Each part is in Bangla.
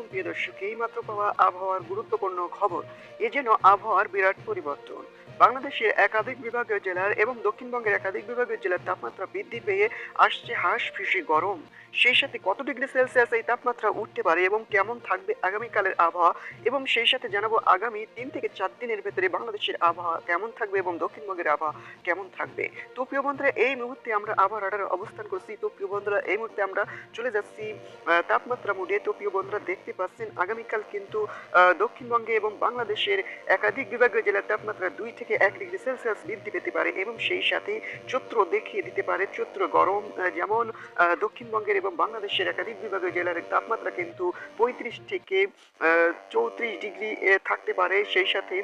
আলাইকুম প্রিয় দর্শক এই মাত্র পাওয়া আবহাওয়ার গুরুত্বপূর্ণ খবর। এ যেন আবহাওয়ার বিরাট পরিবর্তন। বাংলাদেশের একাধিক বিভাগীয় জেলার এবং দক্ষিণবঙ্গের একাধিক বিভাগীয় জেলার তাপমাত্রা বৃদ্ধি পেয়ে আসছে হাঁস ফিসি গরম। সেই সাথে কত ডিগ্রি সেলসিয়াস এই তাপমাত্রা উঠতে পারে এবং কেমন থাকবে আগামীকালের আবহাওয়া? এবং সেই সাথে জানাব আগামী তিন থেকে চার দিনের ভেতরে বাংলাদেশের আবহাওয়া কেমন থাকবে এবং দক্ষিণবঙ্গের আবহাওয়া কেমন থাকবে? তো প্রিয় বন্ধুরা, এই মুহূর্তে আমরা আবহাওয়া রাডারে অবস্থান করছি। তো প্রিয় বন্ধুরা, এই মুহূর্তে আমরা চলে যাচ্ছি তাপমাত্রা মুডে তো প্রিয় বন্ধুরা, দেখতে পাচ্ছেন আগামীকাল কিন্তু দক্ষিণবঙ্গে এবং বাংলাদেশের একাধিক বিভাগীয় জেলার তাপমাত্রা দুই থেকে এক ডিগ্রি সেলসিয়াস বৃদ্ধি পেতে পারে এবং সেই সাথে চৈত্র দেখিয়ে দিতে পারে। চৈত্র গরম যেমন দক্ষিণবঙ্গের এবং বাংলাদেশের একাধিক বিভাগীয় জেলার তাপমাত্রা কিন্তু পঁয়ত্রিশ থেকে চৌত্রিশ ডিগ্রি থাকতে পারে। সেই সাথে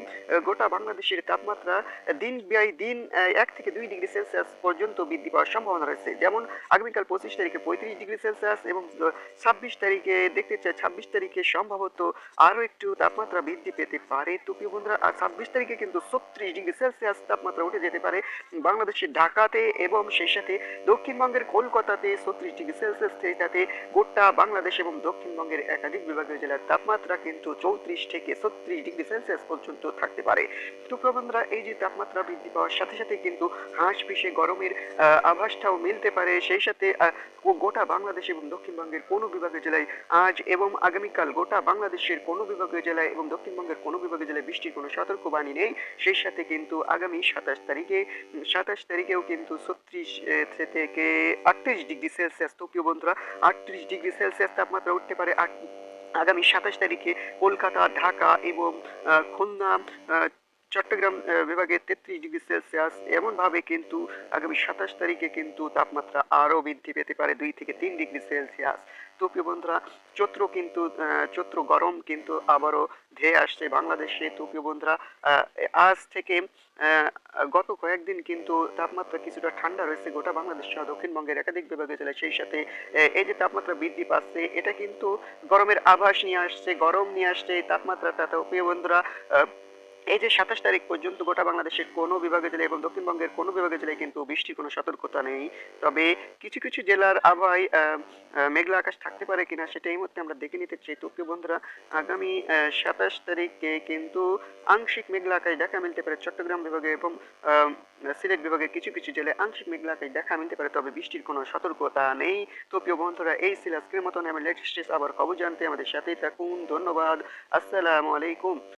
গোটা বাংলাদেশের তাপমাত্রা দিন ব্যয় দিন এক থেকে দুই ডিগ্রি সেলসিয়াস পর্যন্ত বৃদ্ধি পাওয়ার সম্ভাবনা রয়েছে। যেমন, আগামীকাল পঁচিশ তারিখে পঁয়ত্রিশ ডিগ্রি সেলসিয়াস এবং ছাব্বিশ তারিখে দেখতে চাই, ছাব্বিশ তারিখে সম্ভবত আরও একটু তাপমাত্রা বৃদ্ধি পেতে পারে। তো প্রিয় বন্ধুরা, আর ছাব্বিশ তারিখে কিন্তু ছত্রিশ ডিগ্রি সেলসিয়াস তাপমাত্রা উঠে যেতে পারে বাংলাদেশের ঢাকাতে এবং সেই সাথে দক্ষিণবঙ্গের কলকাতাতে ছত্রিশ ডিগ্রি সেলসিয়াস সেটাতে গোটা বাংলাদেশ এবং দক্ষিণবঙ্গের একাধিক বিভাগীয় জেলার তাপমাত্রা কিন্তু চৌত্রিশ থেকে ছত্রিশ ডিগ্রি সেলসিয়াস পর্যন্ত থাকতে পারে। তো এই যে তাপমাত্রা বৃদ্ধি পাওয়ার সাথে সাথে কিন্তু হাঁস পিষে গরমের আভাসটাও মিলতে পারে। সেই সাথে গোটা বাংলাদেশ এবং দক্ষিণবঙ্গের কোনো বিভাগীয় জেলায় আজ এবং আগামীকাল গোটা বাংলাদেশের কোনো বিভাগীয় জেলায় এবং দক্ষিণবঙ্গের কোনো বিভাগীয় জেলায় বৃষ্টির কোনো সতর্কবাণী নেই। সেই সাথে কিন্তু আগামী সাতাশ তারিখে, সাতাশ তারিখেও কিন্তু ছত্রিশ থেকে আটত্রিশ ডিগ্রি সেলসিয়াস তো প্রিয় বন্ধুরা আটত্রিশ ডিগ্রি সেলসিয়াস তাপমাত্রা উঠতে পারে আগামী সাতাশ তারিখে কলকাতা ঢাকা এবং খুলনা চট্টগ্রাম বিভাগে তেত্রিশ ডিগ্রি সেলসিয়াস। এমনভাবে কিন্তু আগামী সাতাশ তারিখে কিন্তু তাপমাত্রা আরও বৃদ্ধি পেতে পারে দুই থেকে তিন ডিগ্রি সেলসিয়াস। তো প্রিয় বন্ধুরা, চৈত্র কিন্তু চৈত্র গরম কিন্তু আবারও ধেয়ে আসছে বাংলাদেশে। তো প্রিয় বন্ধুরা আজ থেকে গত কয়েকদিন কিন্তু তাপমাত্রা কিছুটা ঠান্ডা রয়েছে গোটা বাংলাদেশ সহ দক্ষিণবঙ্গের একাধিক বিভাগীয় জেলায় সেই সাথে এই যে তাপমাত্রা বৃদ্ধি পাচ্ছে, এটা কিন্তু গরমের আভাস নিয়ে আসছে, গরম নিয়ে আসছে তাপমাত্রাটা। তো প্রিয় বন্ধুরা এই যে সাতাশ তারিখ পর্যন্ত গোটা বাংলাদেশের কোনো বিভাগীয় জেলায় এবং দক্ষিণবঙ্গের কোনো বিভাগীয় জেলায় কিন্তু বৃষ্টির কোনো সতর্কতা নেই। তবে কিছু কিছু জেলার আবহাওয়ায় মেঘলা আকাশ থাকতে পারে কিনা সেটা এই মুহূর্তে আমরা দেখে নিতে চাই। তো বন্ধুরা, আগামী সাতাশ তারিখে কিন্তু আংশিক মেঘলা আকাশ দেখা মিলতে পারে চট্টগ্রাম বিভাগে এবং সিলেট বিভাগের কিছু কিছু জেলায় আংশিক মেঘলা আকাশ দেখা মিলতে পারে, তবে বৃষ্টির কোনো সতর্কতা নেই। তো প্রিয় বন্ধুরা, এই ছিল আজকের মতন আমি লেটেস্ট আবার খবর জানতে। আমাদের সাথেই থাকুন। ধন্যবাদ। আসসালামু আলাইকুম।